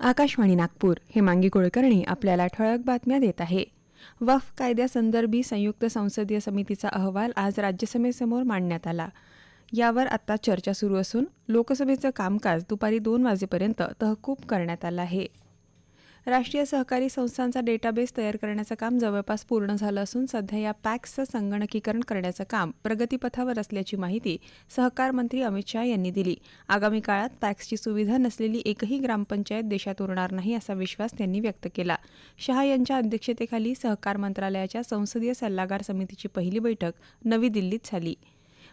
आकाशवाणी नागपूर हेमांगी कुलकर्णी आपल्याला ठळक बातम्या देत आहे. वफ कायद्यासंदर्भी संयुक्त संसदीय समितीचा अहवाल आज राज्यसभेसमोर मांडण्यात आला. यावर आता चर्चा सुरू असून लोकसभेचं कामकाज दुपारी दोन वाजेपर्यंत तहकूब करण्यात आलं आहे. राष्ट्रीय सहकारी संस्थांचा डेटाबेस तयार करण्याचं काम जवळपास पूर्ण झालं असून सध्या या पॅक्सचं संगणकीकरण करण्याचं काम प्रगतीपथावर असल्याची माहिती सहकार मंत्री अमित शाह यांनी दिली. आगामी काळात पॅक्सची सुविधा नसलेली एकही ग्रामपंचायत देशात उरणार नाही असा विश्वास त्यांनी व्यक्त केला. शहा यांच्या अध्यक्षतेखाली सहकार मंत्रालयाच्या संसदीय सल्लागार समितीची पहिली बैठक नवी दिल्लीत झाली.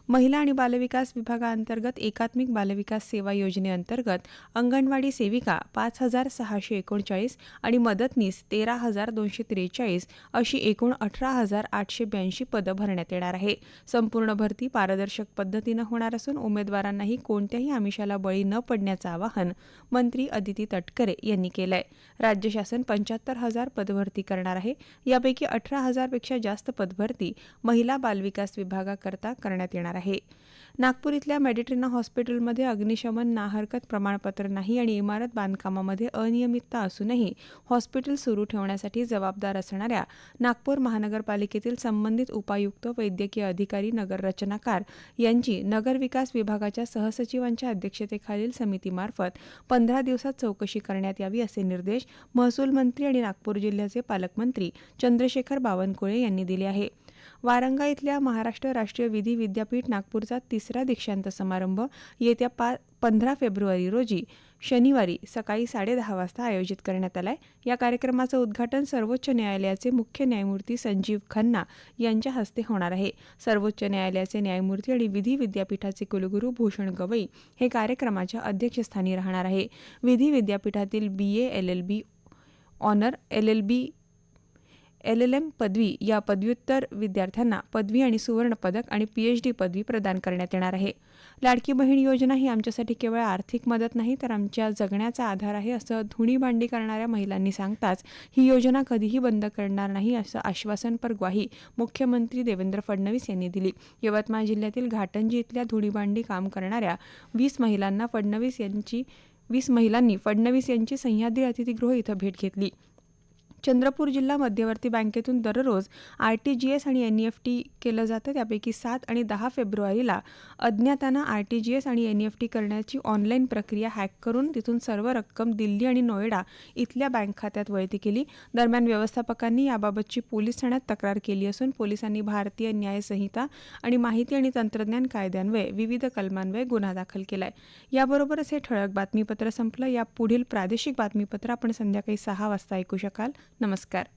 महिला आणि बालविकास विभागाअंतर्गत एकात्मिक बालविकास सेवा योजनेअंतर्गत अंगणवाडी सेविका पाच हजार सहाशे एकोणचाळीस आणि मदतनीस तेरा हजार दोनशे त्रेचाळीस अशी एकूण अठरा हजार आठशे ब्याऐंशी पदं भरण्यात येणार आहे. संपूर्ण भरती पारदर्शक पद्धतीनं होणार असून उमेदवारांनाही कोणत्याही आमिषाला बळी न पडण्याचं आवाहन मंत्री अदिती तटकरे यांनी केलंय. राज्य शासन पंच्याहत्तर हजार पदभरती करणार आहे. यापैकी अठरा हजारपेक्षा जास्त पदभरती महिला बालविकास विभागाकरता करण्यात येणार आहे. नागपूर इथल्या मेडिट्रिना हॉस्पिटलमध्ये अग्निशमन ना हरकत प्रमाणपत्र नाही आणि इमारत बांधकामामध्ये अनियमितता असूनही हॉस्पिटल सुरू ठेवण्यासाठी जबाबदार असणाऱ्या नागपूर महानगरपालिकेतील संबंधित उपायुक्त वैद्यकीय अधिकारी नगर रचनाकार यांची नगर विकास विभागाच्या सहसचिवांच्या अध्यक्षतेखालील समितीमार्फत पंधरा दिवसात चौकशी करण्यात यावी असे निर्देश महसूल मंत्री आणि नागपूर जिल्ह्याचे पालकमंत्री चंद्रशेखर बावनकुळे यांनी दिले आहे. वारंगा इथल्या महाराष्ट्र राष्ट्रीय विधी विद्यापीठ नागपूरचा तिसरा दीक्षांत समारंभ येत्या पा पंधरा फेब्रुवारी रोजी शनिवारी सकाळी साडेदहा वाजता आयोजित करण्यात आलाय. या कार्यक्रमाचं उद्घाटन सर्वोच्च न्यायालयाचे मुख्य न्यायमूर्ती संजीव खन्ना यांच्या हस्ते होणार आहे. सर्वोच्च न्यायालयाचे न्यायमूर्ती आणि विधी विद्यापीठाचे कुलगुरू भूषण गवई हे कार्यक्रमाच्या अध्यक्षस्थानी राहणार आहे. विधी विद्यापीठातील B A L L B honour L L B L L M पदवी या पदव्युत्तर विद्यार्थ्यांना पदवी आणि सुवर्ण पदक आणि पीएचडी पदवी प्रदान करण्यात येणार आहे. लाडकी बहीण योजना ही आमच्यासाठी केवळ आर्थिक मदत नाही तर आमच्या जगण्याचा आधार आहे असं धुणी भांडी करणाऱ्या महिलांनी सांगताच ही योजना कधीही बंद करणार नाही असं आश्वासनपर ग्वाही मुख्यमंत्री देवेंद्र फडणवीस यांनी दिली. यवतमाळ जिल्ह्यातील घाटंजी इथल्या धुणीभांडी काम करणाऱ्या वीस महिलांना फडणवीस यांची वीस महिलांनी फडणवीस यांची सह्याद्री अतिथीगृह इथं भेट घेतली. चंद्रपूर जिल्हा मध्यवर्ती बँकेतून दररोज आर टी जी एस आणि एन ई एफ टी केलं जातं. त्यापैकी सात आणि दहा फेब्रुवारीला अज्ञातानं आर टी जी एस आणि एन ई एफ टी करण्याची ऑनलाईन प्रक्रिया हॅक करून तिथून सर्व रक्कम दिल्ली आणि नोएडा इथल्या बँक खात्यात वळती केली. दरम्यान व्यवस्थापकांनी याबाबतची पोलीस ठाण्यात तक्रार केली असून पोलिसांनी भारतीय न्याय संहिता आणि माहिती आणि तंत्रज्ञान कायद्यान्वये विविध कलमान्वये गुन्हा दाखल केलाय. याबरोबरच हे ठळक बातमीपत्र संपलं. या पुढील प्रादेशिक बातमीपत्र आपण संध्याकाळी सहा वाजता ऐकू शकाल. नमस्कार